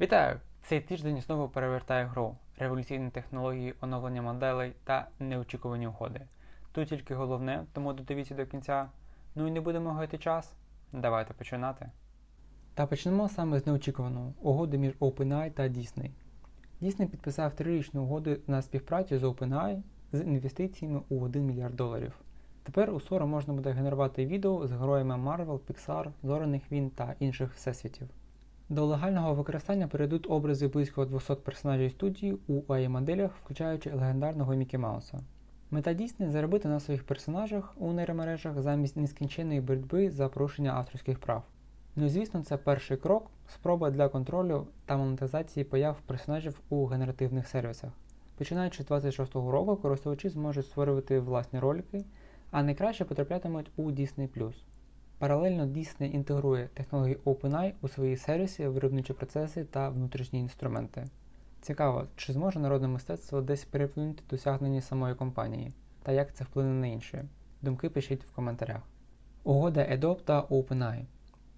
Вітаю! Цей тиждень знову перевертає гру, революційні технології, оновлення моделей та неочікувані угоди. Тут тільки головне, тому додивіться до кінця. Ну і не будемо гаяти час. Давайте починати. Та почнемо саме з неочікуваного угоди між OpenAI та Disney. Disney підписав трирічну угоду на співпрацю з OpenAI з інвестиціями у 1 мільярд доларів. Тепер у Sora можна буде генерувати відео з героями Marvel, Pixar, Зоряних Війн та інших всесвітів. До легального використання перейдуть образи близько 200 персонажів студії у AI-моделях, включаючи легендарного Мікі Мауса. Мета Disney – заробити на своїх персонажах у нейромережах замість нескінченної боротьби за порушення авторських прав. Ну звісно, це перший крок, спроба для контролю та монетизації появ персонажів у генеративних сервісах. Починаючи з 26-го року, користувачі зможуть створювати власні ролики, а найкраще потраплятимуть у Disney+. Паралельно Disney інтегрує технології OpenAI у свої сервіси, виробничі процеси та внутрішні інструменти. Цікаво, чи зможе народне мистецтво десь переплюнути досягнення самої компанії, та як це вплине на інші. Думки пишіть в коментарях. Угода Adobe та OpenAI.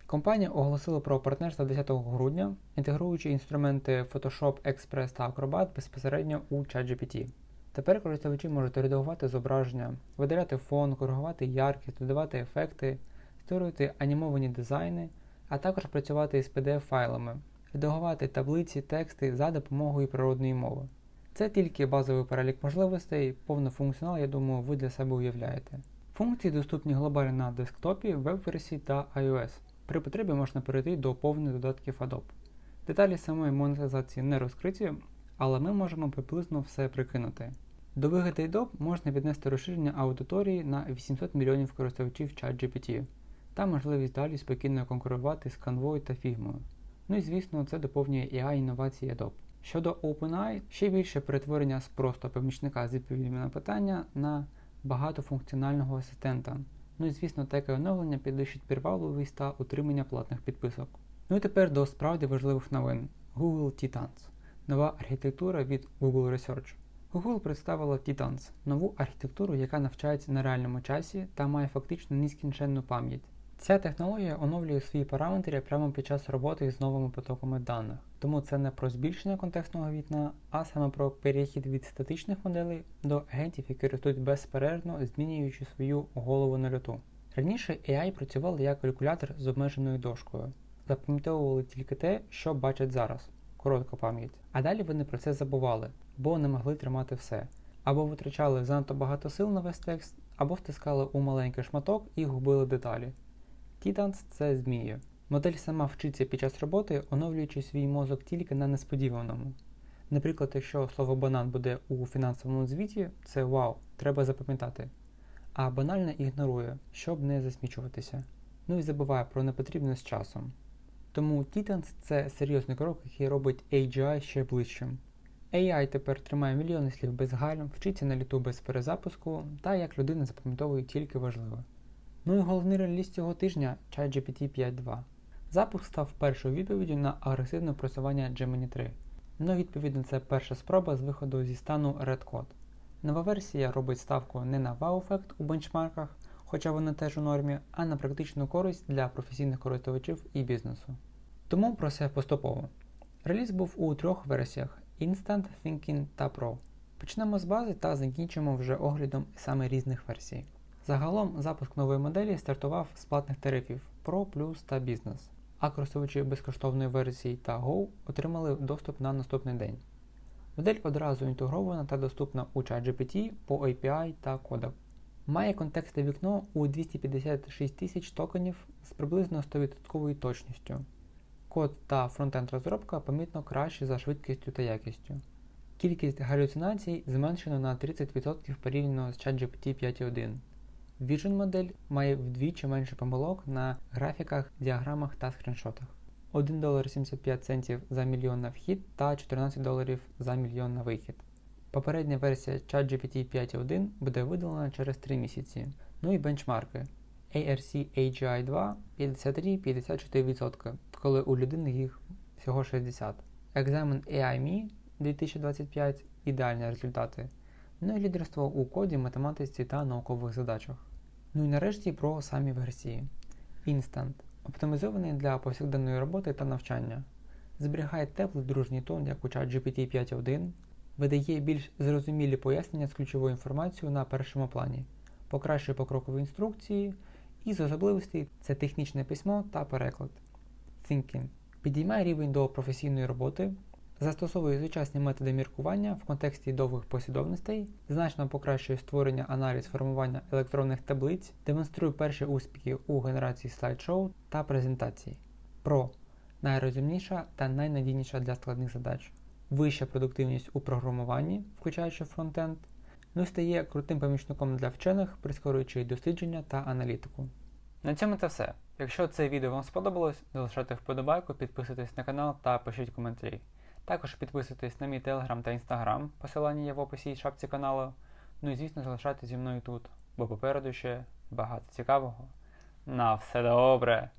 Компанія оголосила про партнерство 10 грудня, інтегруючи інструменти Photoshop, Express та Acrobat безпосередньо у ChatGPT. Тепер користувачі можуть редагувати зображення, видаляти фон, коригувати яркість, додавати ефекти, створювати анімовані дизайни, а також працювати із PDF-файлами, редагувати таблиці, тексти за допомогою природної мови. Це тільки базовий перелік можливостей, повний функціонал, я думаю, ви для себе уявляєте. Функції доступні глобально на десктопі, веб-версії та iOS. При потребі можна перейти до повних додатків Adobe. Деталі самої монетизації не розкриті, але ми можемо приблизно все прикинути. До вигоди Adobe можна віднести розширення аудиторії на 800 мільйонів користувачів ChatGPT та можливість далі спокійно конкурувати з Canva та Figma. Ну і звісно, це доповнює AI інновації Adobe. Щодо OpenAI, ще більше перетворення з просто помічника з відповідями на питання на багатофункціонального асистента. Ну і звісно, таке оновлення підвищить привабливість та утримання платних підписок. Ну і тепер до справді важливих новин. Google Titans. Нова архітектура від Google Research. Google представила Titans – нову архітектуру, яка навчається на реальному часі та має фактично нескінченну пам'ять. Ця технологія оновлює свої параметри прямо під час роботи з новими потоками даних, тому це не про збільшення контекстного вікна, а саме про перехід від статичних моделей до агентів, які ростуть безперервно, змінюючи свою голову на льоту. Раніше AI працювали як калькулятор з обмеженою дошкою, запам'ятовували тільки те, що бачать зараз, коротка пам'ять. А далі вони про це забували, бо не могли тримати все, або витрачали занадто багато сил на весь текст, або втискали у маленький шматок і губили деталі. Titans – це змія. Модель сама вчиться під час роботи, оновлюючи свій мозок тільки на несподіваному. Наприклад, якщо слово банан буде у фінансовому звіті, це вау, треба запам'ятати. А банально ігнорує, щоб не засмічуватися. Ну і забуває про непотрібне з часом. Тому Titans – це серйозний крок, який робить AGI ще ближчим. AI тепер тримає мільйони слів без гальм, вчиться на літу без перезапуску, та як людина запам'ятовує тільки важливе. Ну і головний реліз цього тижня ChatGPT 5.2. Запуск став першою відповіддю на агресивне просування Gemini 3. Ну, відповідно, це перша спроба з виходу зі стану Red Code. Нова версія робить ставку не на вау-ефект у бенчмарках, хоча вона теж у нормі, а на практичну користь для професійних користувачів і бізнесу. Тому про це поступово. Реліз був у трьох версіях Instant, Thinking та Pro. Почнемо з бази та закінчимо вже оглядом саме різних версій. Загалом запуск нової моделі стартував з платних тарифів Pro, Plus та Business, а користувачі безкоштовної версії та Go отримали доступ на наступний день. Модель одразу інтегрована та доступна у ChatGPT по API та кодах. Має контекстне вікно у 256 тисяч токенів з приблизно 100% точністю. Код та фронтенд розробка помітно кращі за швидкістю та якістю. Кількість галюцинацій зменшено на 30% порівняно з ChatGPT 5.1. Vision модель має вдвічі менше помилок на графіках, діаграмах та скріншотах. 1 долар 75 центів за мільйон на вхід та 14 доларів за мільйон на вихід. Попередня версія ChatGPT 5.1 буде видалена через 3 місяці. Ну і бенчмарки. ARC AGI 2 53-54%, коли у людини їх всього 60. Екзамен AI.me 2025 ідеальні результати. Ну і лідерство у коді, математиці та наукових задачах. Ну і нарешті про самі версії. Instant оптимізований для повсякденної роботи та навчання. зберігає теплий дружній тон, як у ChatGPT 5.1, видає більш зрозумілі пояснення з ключовою інформацією на першому плані, покращує покрокові інструкції, і з особливостей це технічне письмо та переклад. Thinking підіймає рівень до професійної роботи, застосовує сучасні методи міркування в контексті довгих послідовностей, значно покращує створення аналіз формування електронних таблиць, демонструє перші успіхи у генерації слайд-шоу та презентацій. Про найрозумніша та найнадійніша для складних задач, вища продуктивність у програмуванні, включаючи фронтенд, ну стає крутим помічником для вчених, прискорюючи дослідження та аналітику. На цьому це все. Якщо це відео вам сподобалось, залишайте вподобайку, підписуйтесь на канал та пишіть коментарі. Також підписуйтесь на мій телеграм та інстаграм, посилання є в описі і шапці каналу. Ну і звісно залишайтесь зі мною тут, бо попереду ще багато цікавого. На все добре!